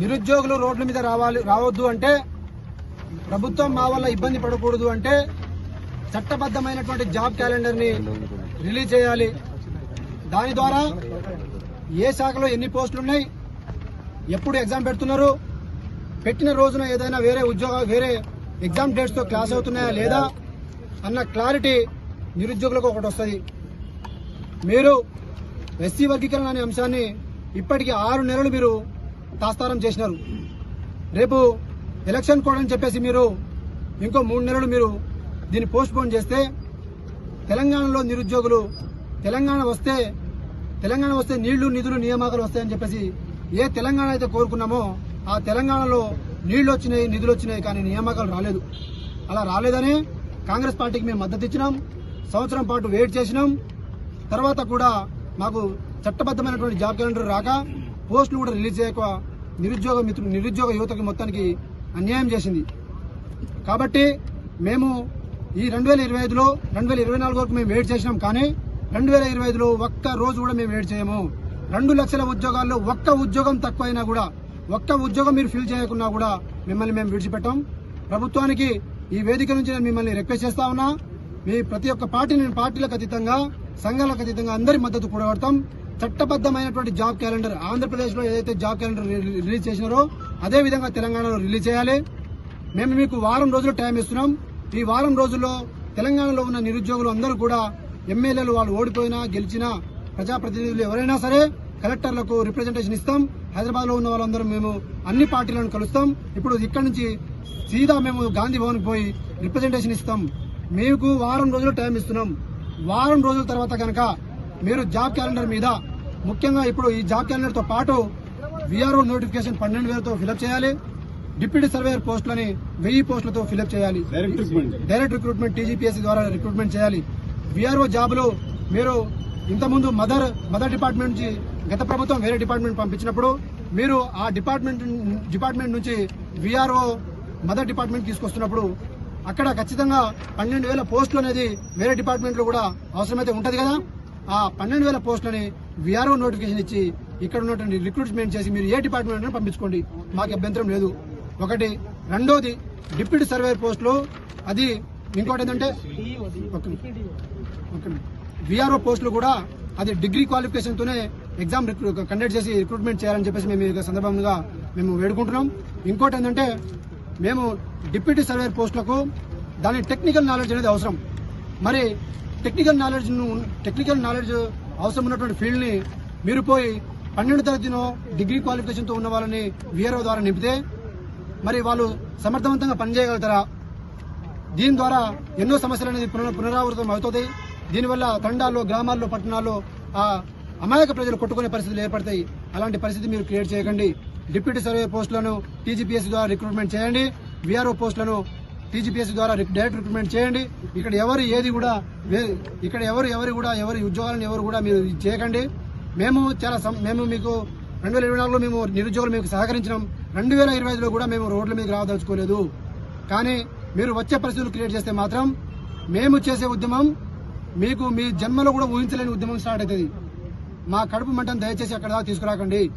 నిరుద్యోగులు రోడ్ల మీద రావాలి రావద్దు అంటే ప్రభుత్వం మా వల్ల ఇబ్బంది పడకూడదు అంటే చట్టబద్ధమైనటువంటి జాబ్ క్యాలెండర్ని రిలీజ్ చేయాలి. దాని ద్వారా ఏ శాఖలో ఎన్ని పోస్టులు ఉన్నాయి ఎప్పుడు ఎగ్జామ్ పెడుతున్నారు పెట్టిన రోజున ఏదైనా వేరే ఉద్యోగ వేరే ఎగ్జామ్ డేట్స్తో క్లాస్ అవుతున్నాయా లేదా అన్న క్లారిటీ నిరుద్యోగులకు ఒకటి వస్తుంది. మీరు ఎస్సీ వర్గీకరణ అనే అంశాన్ని ఇప్పటికి ఆరు నెలలు మీరు తాస్తారం చేసినారు. రేపు ఎలక్షన్ కోడ్ అని చెప్పేసి మీరు ఇంకో మూడు నెలలు మీరు దీన్ని పోస్ట్పోన్ చేస్తే తెలంగాణలో నిరుద్యోగులు తెలంగాణ వస్తే తెలంగాణ వస్తే నీళ్ళు నిధులు నియామకాలు వస్తాయని చెప్పేసి ఏ తెలంగాణ అయితే కోరుకున్నామో ఆ తెలంగాణలో నీళ్ళు వచ్చినాయి నిధులు వచ్చినాయి కానీ నియామకాలు రాలేదు. అలా రాలేదని కాంగ్రెస్ పార్టీకి మేము మద్దతు ఇచ్చినాం. సంవత్సరం పాటు వెయిట్ చేసినాం. తర్వాత కూడా మాకు చట్టబద్దమైనటువంటి జాబ్ క్యాలెండర్ రాక పోస్టులు కూడా రిలీజ్ చేయక నిరుద్యోగ మిత్రులు నిరుద్యోగ యువతకి మొత్తానికి అన్యాయం చేసింది. కాబట్టి మేము ఈ రెండు వేల ఇరవై ఐదులో రెండు వేల ఇరవై నాలుగు వరకు మేము వెయిట్ చేసినాం కానీ రెండు వేల ఇరవై ఐదులో ఒక్క రోజు కూడా మేము వెయిట్ చేయము. రెండు లక్షల ఉద్యోగాల్లో ఒక్క ఉద్యోగం తక్కువైనా కూడా ఒక్క ఉద్యోగం మీరు ఫిల్ చేయకున్నా కూడా మిమ్మల్ని మేము విడిచిపెట్టాం. ప్రభుత్వానికి ఈ వేదిక నుంచి నేను మిమ్మల్ని రిక్వెస్ట్ చేస్తా ఉన్నా. మీ ప్రతి ఒక్క పార్టీ నేను పార్టీలకు అతీతంగా సంఘాలకు అతీతంగా అందరి మద్దతు కూడగడతాం. చట్టబద్దమైనటువంటి జాబ్ క్యాలెండర్ ఆంధ్రప్రదేశ్లో ఏదైతే జాబ్ క్యాలెండర్ రిలీజ్ చేసినారో అదే విధంగా తెలంగాణలో రిలీజ్ చేయాలి. మేము మీకు వారం రోజులు టైం ఇస్తున్నాం. ఈ వారం రోజుల్లో తెలంగాణలో ఉన్న నిరుద్యోగులు అందరూ కూడా ఎమ్మెల్యేలు వాళ్ళు ఓడిపోయినా గెలిచినా ప్రజాప్రతినిధులు ఎవరైనా సరే కలెక్టర్లకు రిప్రజెంటేషన్ ఇస్తాం. హైదరాబాద్లో ఉన్న వాళ్ళందరూ మేము అన్ని పార్టీలను కలుస్తాం. ఇప్పుడు ఇక్కడ నుంచి సీదా మేము గాంధీ భవన్ పోయి రిప్రజెంటేషన్ ఇస్తాం. మీకు వారం రోజులు టైం ఇస్తున్నాం. వారం రోజుల తర్వాత కనుక మీరు జాబ్ క్యాలెండర్ మీద ముఖ్యంగా ఇప్పుడు ఈ జాబ్ క్యాలెండర్తో పాటు విఆర్ఓ నోటిఫికేషన్ పన్నెండు వేలతో ఫిలప్ చేయాలి. డిప్యూటీ సర్వేయర్ పోస్టులని వెయ్యి పోస్టులతో ఫిలప్ చేయాలి. డైరెక్ట్ రిక్రూట్మెంట్ టీజీపీఎస్సీ ద్వారా రిక్రూట్మెంట్ చేయాలి. విఆర్ఓ జాబులు మీరు ఇంతకుముందు మదర్ మదర్ డిపార్ట్మెంట్ నుంచి గత ప్రభుత్వం వేరే డిపార్ట్మెంట్ పంపించినప్పుడు మీరు ఆ డిపార్ట్మెంట్ డిపార్ట్మెంట్ నుంచి విఆర్ఓ మదర్ డిపార్ట్మెంట్ తీసుకొస్తున్నప్పుడు అక్కడ ఖచ్చితంగా పన్నెండు వేల పోస్టులు అనేది వేరే డిపార్ట్మెంట్లో కూడా అవసరమైతే ఉంటది కదా. ఆ పన్నెండు వేల పోస్టులని విఆర్ఓ నోటిఫికేషన్ ఇచ్చి ఇక్కడ ఉన్నటువంటి రిక్రూట్మెంట్ చేసి మీరు ఏ డిపార్ట్మెంట్ పంపించుకోండి. మాకు అభ్యంతరం లేదు. ఒకటి రెండోది డిప్యూటీ సర్వేయర్ పోస్టులు అది ఇంకోటి ఏంటంటే విఆర్ఓ పోస్టులు కూడా అది డిగ్రీ క్వాలిఫికేషన్ తోనే ఎగ్జామ్ కండక్ట్ చేసి రిక్రూట్మెంట్ చేయాలని చెప్పేసి మేము ఈ సందర్భంగా మేము వేడుకుంటున్నాం. ఇంకోటి ఏంటంటే మేము డిప్యూటీ సర్వేయర్ పోస్టులకు దాని టెక్నికల్ నాలెడ్జ్ అనేది అవసరం. మరి టెక్నికల్ నాలెడ్జ్ టెక్నికల్ నాలెడ్జ్ అవసరం ఉన్నటువంటి ఫీల్డ్ని మీరు పోయి పన్నెండు తరగతిలో డిగ్రీ క్వాలిఫికేషన్తో ఉన్న వాళ్ళని విఆర్ఓ ద్వారా నింపితే మరి వాళ్ళు సమర్థవంతంగా పనిచేయగలుగుతారా? దీని ద్వారా ఎన్నో సమస్యలు అనేది పునరావృతం అవుతుంది. దీనివల్ల తండాల్లో గ్రామాల్లో పట్టణాల్లో ఆ అమాయక ప్రజలు కొట్టుకునే పరిస్థితులు ఏర్పడతాయి. అలాంటి పరిస్థితి మీరు క్రియేట్ చేయకండి. డిప్యూటీ సర్వే పోస్టులను టీజీపీఎస్ ద్వారా రిక్రూట్మెంట్ చేయండి. విఆర్ఓ పోస్టులను టీజీపీఎస్సీ ద్వారా డైరెక్ట్ రిక్రూట్మెంట్ చేయండి. ఇక్కడ ఎవరు ఏది కూడా ఇక్కడ ఎవరు ఎవరు కూడా ఎవరి ఉద్యోగాలను ఎవరు కూడా మీరు చేయకండి. మేము చాలా సం- మేము మీకు రెండు వేల ఇరవై నాలుగులో మేము నిరుద్యోగులు మీకు సహకరించినాం. రెండు వేల ఇరవై ఐదులో కూడా మేము రోడ్ల మీద రావదలుచుకోలేదు. కానీ మీరు వచ్చే పరిస్థితులు క్రియేట్ చేస్తే మాత్రం మేము చేసే ఉద్యమం మీకు మీ జన్మలో కూడా ఊహించలేని ఉద్యమం స్టార్ట్ అవుతుంది. మా కడుపు మంటను దయచేసి అక్కడ దాకా తీసుకురాకండి.